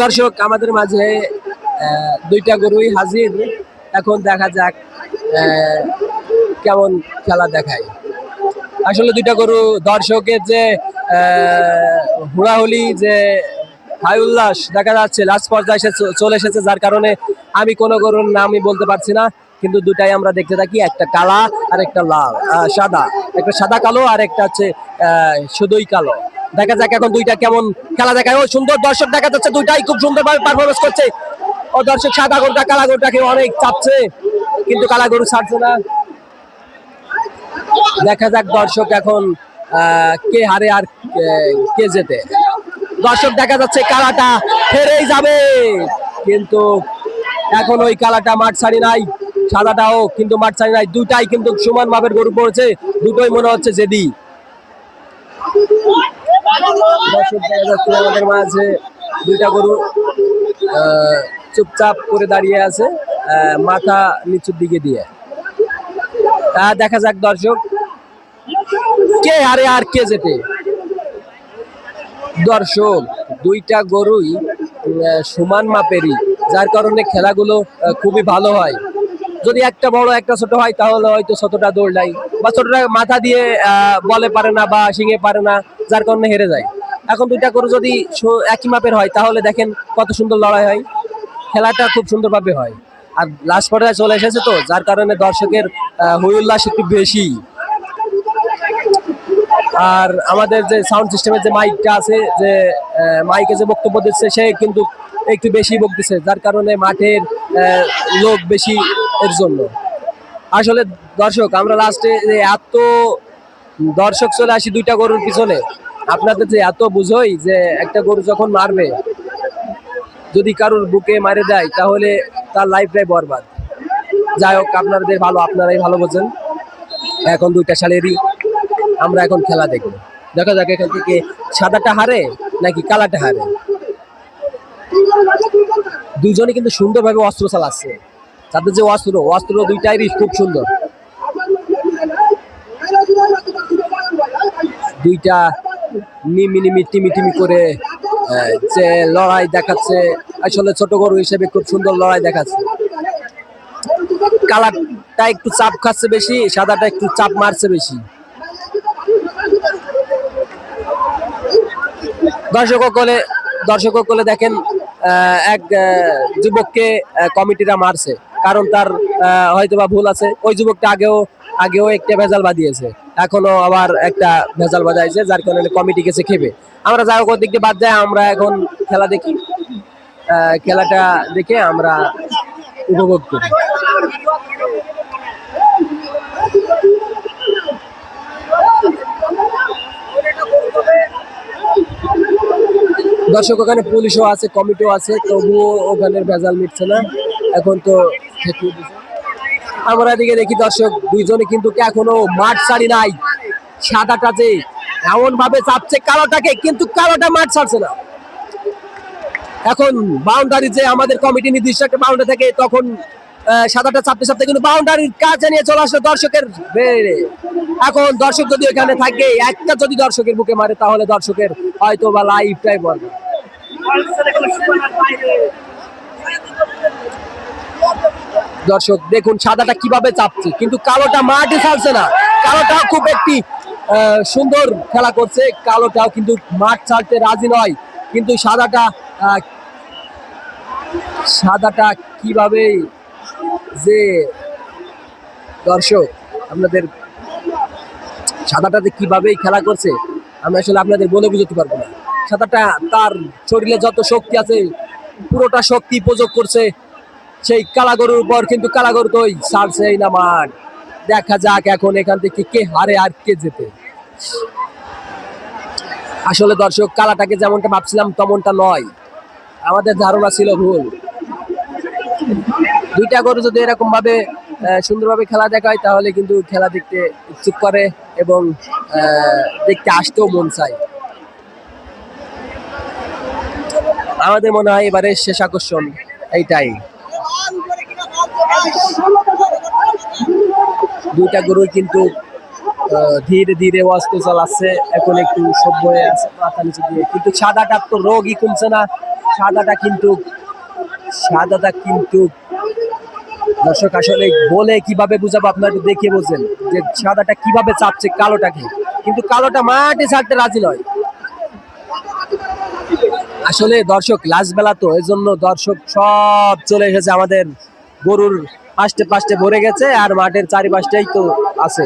দর্শক, আমাদের মাঝে দুইটা গরুই হাজির। এখন দেখা যাক কেমন খেলা দেখায়। আসলে দুইটা গরু দর্শকের যে হুড়াহুলি যে হাই উল্লাস দেখা যাচ্ছে, লাস্ট পর্যায়ে চলে এসেছে, যার কারণে আমি কোনো গরুর নামই বলতে পারছি না, কিন্তু দুটাই আমরা দেখতে থাকি, একটা কালা আর একটা লাল সাদা। একটা সাদা কালো আর একটা হচ্ছে শুধুই কালো। দেখা যাক এখন দুইটা কেমন খেলা দেখায়। ও সুন্দর দর্শক দেখা যাচ্ছে, দুইটাই খুব সুন্দরভাবে পারফরমেন্স করছে। ও দর্শক সাদা গরুটা, কালা গরুটাকে অনেক চাপছে, কিন্তু কালা গরু ছাড়ছে না। দেখা যাক দর্শক এখন কে হারে আর কে- জেতে। দর্শক দেখা যাচ্ছে কালাটা হেরেই যাবে, কিন্তু এখন ওই কালাটা মাঠ ছাড়ি নাই, সাদাটাও কিন্তু মাঠ ছাড়ি নাই। দুটাই কিন্তু সমান মাপের গরু পড়েছে, দুটোই মনে হচ্ছে জেদি। মাঝে দুইটা গরু চুপচাপ করে দাঁড়িয়ে আছে মাথা নিচুর দিকে দিয়ে। তা দেখা যাক দর্শক, কে হারে আর কে যেতে দর্শক, দুইটা গরুই সমান মাপেরই, যার কারণে খেলাগুলো খুবই ভালো হয়। যদি একটা বড়, একটা ছোট হয়, তাহলে হয়তো ছোটটা দৌড় নাই, বা ছোটটা মাথা দিয়ে বলে পারে না বা শিঙে পারে না। যার কারণে হেরে যায়। এখন দুইটা গরু যদি একই মাপের হয় তাহলে দেখেন কত সুন্দর লড়াই হয়। খেলাটা খুব সুন্দরভাবে হয়। আর লাস্ট পর্যায়ে চলে এসেছে তো যার কারণে দর্শকের আহ, হৈ উল্লাস একটু বেশি। আর আমাদের যে সাউন্ড সিস্টেমের যে মাইকটা আছে যে মাইকে যে বক্তব্য দিচ্ছে সে কিন্তু একটু বেশি বকতেছে যার কারণে মাঠের লোক বেশি এর জন্য। আসলে দর্শক আমরা লাস্টে এত দর্শক চলে আসি দুইটা গরুর পিছনে। আপনাদের যে এত বুঝোই যে একটা গরু যখন মারবে, যদি কারোর বুকে মারে দেয়, তাহলে তার লাইফটাই বরবাদ। যাই হোক, আপনাদের ভালো, আপনারাই ভালো বোঝেন। এখন দুইটা সালেরই আমরা এখন খেলা দেখব। দেখা যাক এখান থেকে সাদাটা হারে নাকি কালাটা হারে। দুজনে কিন্তু সুন্দরভাবে অস্ত্র চালাচ্ছে। তাদের যে অস্ত্র অস্ত্র দুইটাই খুব সুন্দর। দুইটা নিমি নিমি টিমি টিমি করে যে লড়াই দেখাচ্ছে। আসলে ছোট গরু হিসেবে খুব সুন্দর লড়াই দেখাচ্ছে। কালারটা একটু চাপ খাচ্ছে বেশি, সাদাটা একটু চাপ মারছে বেশি। দর্শক কলে দর্শক কলে দেখেন এক যুবককে কমিটিরা মারছে। কারণ তার হয়তোবা ভুল আছে। ওই যুবকটা আগেও আগেও একটা ভেজাল বাদিয়েছে এখনও আবার একটা ভেজাল বাজাইছে, যার কারণে কমিটি গেছে খেবে আমরা যাই হোক দিক দিয়ে বাদ যায়, আমরা এখন খেলা দেখি। খেলাটা দেখে আমরা উপভোগ করি। দর্শক, ওখানে পুলিশও আছে, কমিটিও আছে, তবুও ওখানে ভেজাল মিটছে না। এখন তো দিছে। আমরা এদিকে দেখি দর্শক, দুইজনে কিন্তু এখনও মাঠ ছাড়ি নাই। সাদাটা যে এমন ভাবে চাপছে, কালোটাকে কিন্তু কালোটা মাঠ ছাড়ছে না। এখন বাউন্ডারি যে আমাদের কমিটি নির্দিষ্ট একটা বাউন্ডারি থাকে, তখন সাদাটা চাপতে চাপতে কিন্তু বাউন্ডারির কাছে নিয়ে চলে আসলো দর্শকের এখন দর্শক যদি এখানে থাকে, একটা যদি দর্শকের বুকে মারে, তাহলে দর্শকের হয়তো বা লাইফটাই বলবে দর্শক, দেখুন সাদাটা কীভাবে চাপছে। কিন্তু কালোটা মাঠে ছাড়ছে না। কালোটা খুব একটি সুন্দর খেলা করছে। কালোটাও কিন্তু মাঠ ছাড়তে রাজি নয়। কিন্তু সাদাটা সাদাটা কীভাবে যে দর্শক, আপনাদের সাদাটাতে কীভাবে খেলা করছে, আমি আসলে আপনাদের বলে বুঝতে পারব না। সাদাটা তার শরীরে যত শক্তি আছে, পুরোটা শক্তি প্রযোগ করছে। সেই কালাগরুর উপর কিন্তু কালাগরু তো ছাড়ছেই না মাঠ দেখা যাক এখন এখান থেকে কে হারে আর কে যেতে আসলে দর্শক, কালাটাকে যেমনটা ভাবছিলাম তেমনটা নয়। আমাদের ধারণা ছিল ভুল। দুইটা গরু যদি এরকম ভাবে সুন্দরভাবে খেলা দেখায়, তাহলে কিন্তু খেলা দেখতে ইচ্ছুক করে এবং দেখতে আসতেও মন চায়। আমাদের মনে হয় এবারে শেষ আকর্ষণ, এইটাই। দুইটা কিন্তু ধীরে ধীরে অস্ত্র চালাচ্ছে। এখন একটু সভ্য হয়ে আছে দিয়ে কিন্তু সাদাটার তো রোগই কমছে না। সাদাটা কিন্তু সাদাটা কিন্তু দর্শক আসলে বলে কীভাবে বুঝাবো আপনাকে দেখে বলছেন যে সাদাটা কীভাবে চাপছে কালোটাকে। কিন্তু কালোটা মাটি ছাড়তে রাজি নয়। আসলে দর্শক লাস্ট বেলা তো এই জন্য দর্শক সব চলে এসেছে আমাদের গরুর পাশে পাশে ভরে গেছে আর মাঠের চারিপাশটাই তো আছে।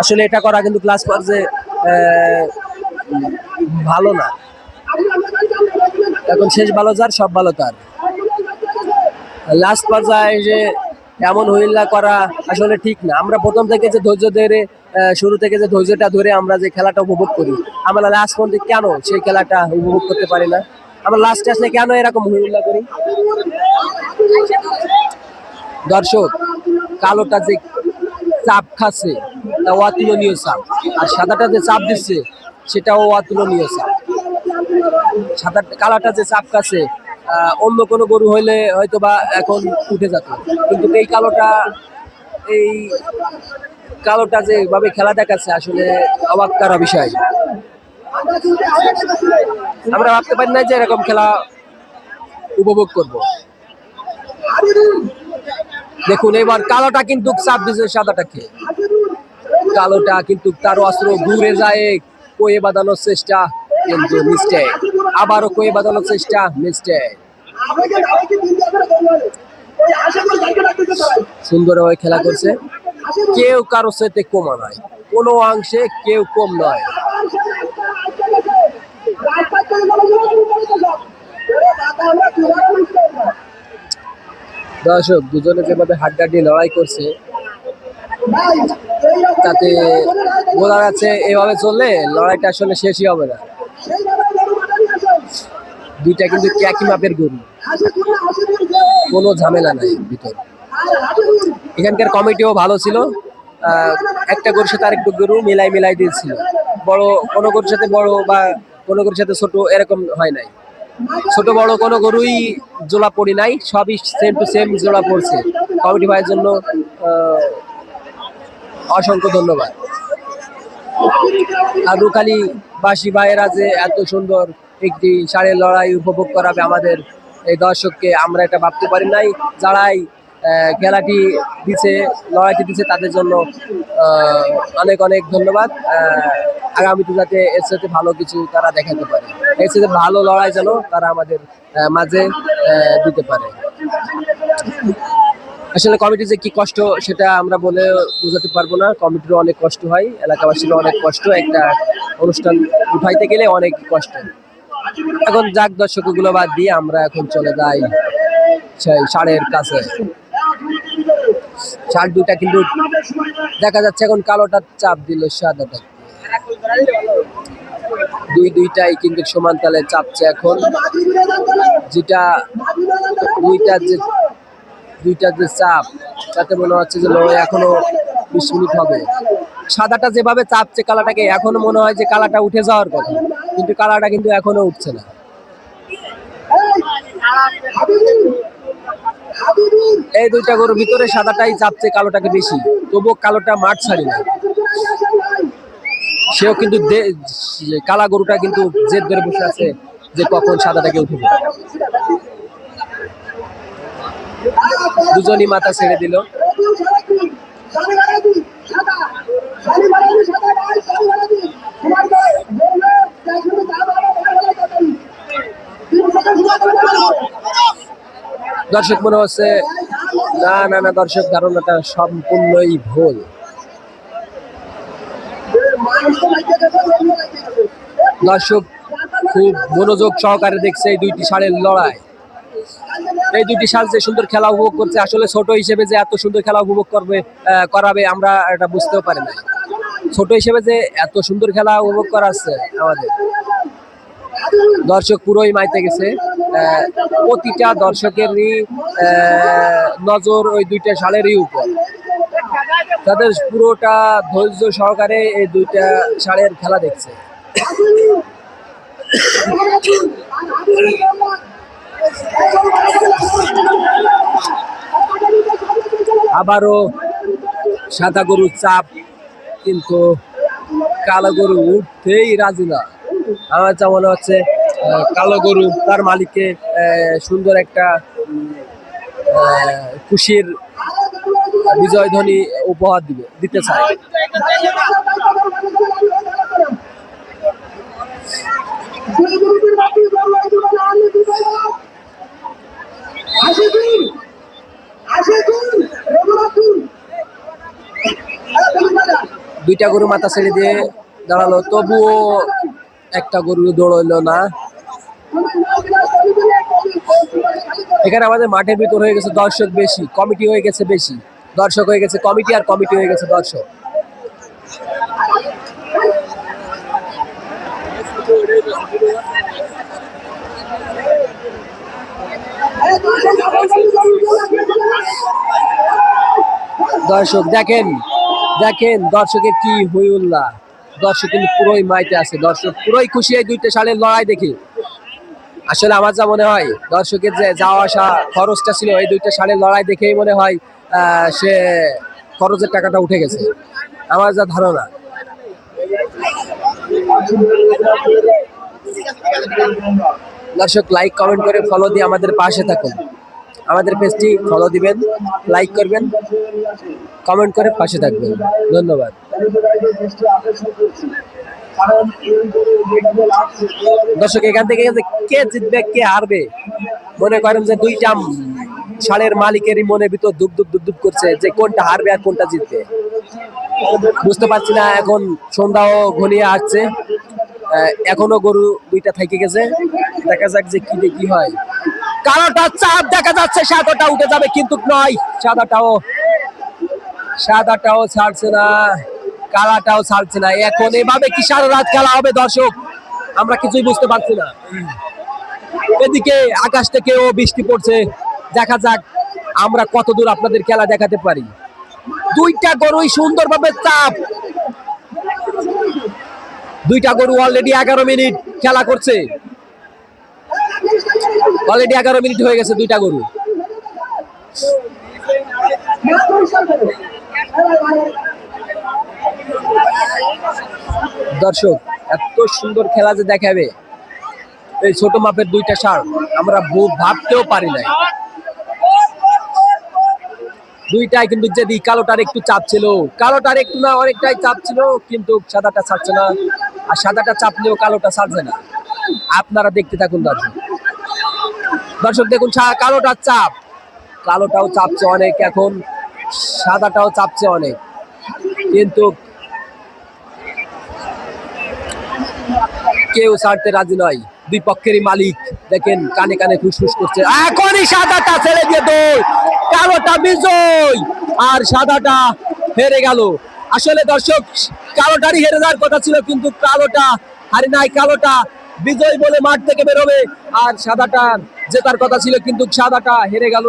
আসলে এটা করা কিন্তু ক্লাস পর্যায়ে ভালো না। এখন শেষ ভালো যার, সব ভালো তার। লাস্ট পর্যায়ে যে এমন হইল্লা করা আসলে ঠিক না। আমরা প্রথম থেকে যে ধৈর্য ধরে শুরু থেকে যে ধৈর্যটা ধরে আমরা যে খেলাটা উপভোগ করি, আমরা লাস্ট পর্যন্ত কেন সেই খেলাটা উপভোগ করতে পারি না? আমরা লাস্টে আসলে কেন এরকম হইল্লা করি? দর্শক, কালোটা যে চাপ খাচ্ছে, তা অতুলনীয় চাপ। আর সাদাটা যে চাপ দিচ্ছে, সেটাও অতুলনীয় চাপ। সাদা কালাটা যে চাপ খাচ্ছে অন্য কোনো গরু হইলে হয়তো বা এখন উঠে যেত। কিন্তু এই কালোটা এই কালোটা যে ভাবে খেলা দেখাচ্ছে, আসলে অবাক করা বিষয়। আমরা ভাবতে পারি না যে এরকম খেলা উপভোগ করব। দেখুন, এবার কালোটা কিন্তু চাপ দিচ্ছে সাদাটাকে কালোটা কিন্তু তার অস্ত্র ঘুরে যায়। কয়ে বাঁধানোর চেষ্টা কিন্তু মিস্টেক আবারও কয়ে বাঁধানোর চেষ্টা মিস্টেক সুন্দরভাবে খেলা করছে। কেউ কারও সাথে কমা নয় কোনো অংশে কেউ কম নয়। দর্শক, দুজনে যেভাবে হাড্ডাড্ডি লড়াই করছে, তাতে বোঝা যাচ্ছে এভাবে চললে লড়াইটা আসলে শেষই হবে না। দুইটা কিন্তু একই মাপের গরু। কোনো ঝামেলা নাই ভিতর। এখানকার কমিটিও ভালো ছিল। একটা গরুর সাথে আরেকটু গরু মিলাই মিলাই দিয়েছিল। বড় কোনো গরুর সাথে বড় বা কোনো গরুর সাথে ছোট এরকম হয় নাই। ছোট বড় কোনো গরুই জোড়া পড়ি নাই, সবই সেম টু সেম জোড়া পড়ছে কমিটি ভাইয়ের জন্য অসংখ্য ধন্যবাদ। আর রুখালি বাসী ভাইয়েরা যে এত সুন্দর একটি সারের লড়াই উপভোগ করাবে আমাদের এই দর্শককে, আমরা এটা ভাবতে পারি নাই। যারাই খেলাটি দিছে, লড়াইটি দিছে তাদের জন্য অনেক অনেক ধন্যবাদ। আগামীতে যাতে এর সাথে ভালো কিছু তারা দেখাতে পারে। এর সাথে ভালো লড়াই যেন তারা আমাদের মাঝে দিতে পারে। আসলে কমিটি যে কি কষ্ট সেটা আমরা বলে বোঝাতে পারব না। কমিটিরও অনেক কষ্ট হয়, এলাকাবাসীরও অনেক কষ্ট। একটা অনুষ্ঠান উঠাইতে গেলে অনেক কষ্ট। এখন যাক দর্শকগুলো বাদ দিয়ে আমরা এখন চলে যাই সেই ষাঁড়ের কাছে। ষাঁড় দুইটা কিন্তু দেখা যাচ্ছে এখন কালোটা চাপ দিল সাদাটা। দুই দুইটাই কিন্তু সমান তালে চাপছে এখন। যেটা দুইটা যে দুইটা যে চাপ, তাতে মনে হচ্ছে যে লড়াই এখনও বিশ মিনিট হবে। সাদাটা যেভাবে চাপছে কালাটাকে, এখনও মনে হয় যে কালাটা উঠে যাওয়ার কথা, কিন্তু কালাটা কিন্তু এখনও উঠছে না। এই দুইটা গরুর ভিতরে সাদাটাই চাপছে কালোটাকে বেশি। তবুও কালোটা মাঠ ছাড়ি না। সেও কিন্তু কালা গরুটা কিন্তু জেদ ধরে বসে আছে যে কখন সাদাটাকে উঠবে। দুজনই মাথা ছেড়ে দিল। দর্শক, মনে হচ্ছে না না না, দর্শক, ধারণাটা সম্পূর্ণই ভুল। দর্শক, খুব মনোযোগ সহকারে দেখছে এই দুইটি ষাঁড়ের লড়াই। এই দুইটি সাল যে সুন্দর খেলা উপভোগ করছে, আসলে ছোট হিসেবে যে এত সুন্দর খেলা উপভোগ করবে করাবে, আমরা এটা বুঝতেও পারি না ছোট হিসেবে যে এত সুন্দর খেলা উপভোগ করাচ্ছে আমাদের। দর্শক পুরোই মাইতে গেছে। প্রতিটা দর্শকেরই নজর ওই দুইটা ষাঁড়েরই উপর। তাদের পুরোটা ধৈর্য সহকারে এই দুইটা ষাঁড়ের খেলা দেখছে। আবারও সাদা গরুর চাপ, কিন্তু কালো গরু উঠতেই রাজি না। আমার যা মনে হচ্ছে কালো গরু, তার মালিককে সুন্দর একটা খুশির বিজয় ধ্বনি উপহার দিবে, দিতে চায়। দুইটা গরু মাথা ছেড়ে দিয়ে দাঁড়াল। তবুও একটা গরু দৌড়ইলো না। এখানে আমাদের মাঠের ভিতর হয়ে গেছে দর্শক বেশি, কমিটি হয়ে গেছে বেশি। দর্শক হয়ে গেছে কমিটি আর কমিটি হয়ে গেছে দর্শক। দর্শক দেখেন দেখেন দর্শকের কি হইউল্লাহ। দর্শক কিন্তু পুরোই মাইতে আছে। দর্শক পুরোই খুশি এই দুইটা সালের লড়াই দেখি। আসলে আমার যা মনে হয়, দর্শকের যে যাওয়া আসা খরচটা ছিল এই দুইটা সালের লড়াই দেখেই মনে হয় সে খরচের টাকাটা উঠে গেছে। আমার যা ধারণা। দর্শক লাইক কমেন্ট করে ফলো দিয়ে আমাদের পাশে থাকুন। আমাদের পেজটি ফলো দিবেন লাইক করবেন কমেন্ট করে পাশে থাকবেন। ধন্যবাদ। দর্শক, এখান থেকে কে জিতবে, কে হারবে, মনে করেন যে দুইটা ষাঁড়ের মালিকেরই মনে ভিতর দুপ দুপ দুপ দুপ করছে যে কোনটা হারবে আর কোনটা জিতবে। বুঝতে পারছি না, এখন সন্ধ্যাও ঘনিয়ে আসছে। এখনও গরু দুইটা থেকে গেছে। দেখা যাক যে কি কি হয়। কালোটা চাপ দেখা যাচ্ছে, সাদাটা উঠে যাবে কিন্তু নয়। সাদাটাও সাদাটাও ছাড়ছে না, কালাটাও ছাড়ছে না। এখন এভাবে কি সারা রাত খেলা হবে দর্শক? আমরা কিছুই বুঝতে পারছি না। এদিকে আকাশ থেকেও বৃষ্টি পড়ছে। দেখা যাক আমরা কত দূর আপনাদের খেলা দেখাতে পারি। দুইটা গরুই সুন্দরভাবে চাপ। দুইটা গরু অলরেডি এগারো মিনিট খেলা করছে। অলরেডি এগারো মিনিট হয়ে গেছে দুইটা গরু। দর্শক, এত সুন্দর খেলা যে দেখাবে, এই ছোট মাপের দুইটা সার আমরা ভাবতেও পারি নাই। দুইটাই কিন্তু যদি কালোটার একটু চাপ ছিল। কালোটার একটু না, অনেকটাই চাপ ছিল, কিন্তু সাদাটা ছাড়ছে না। আর সাদাটা চাপলেও কালোটা ছাড়ছে না। আপনারা দেখতে থাকুন দর্শক। দর্শক, দেখুন কালোটার চাপ। কালোটাও চাপছে অনেক এখন, সাদাটাও চাপছে অনেক। কিন্তু কেউ ছাড়তে রাজি নয়। দুই পক্ষেরই মালিক, দেখেন, কানে কানে ফুসফুস করছে। এখনই সাদাটা ছেড়ে দিয়ে দৌড়। কালোটা বিজয়। আর সাদাটা হেরে গেল। আসলে দর্শক, কালোটারই হেরে যাওয়ার কথা ছিল, কিন্তু কালোটা হারি নাই। কালোটা বিজয় বলে মাঠ থেকে বেরোবে। আর সাদাটা জেতার কথা ছিল কিন্তু সাদাটা হেরে গেল।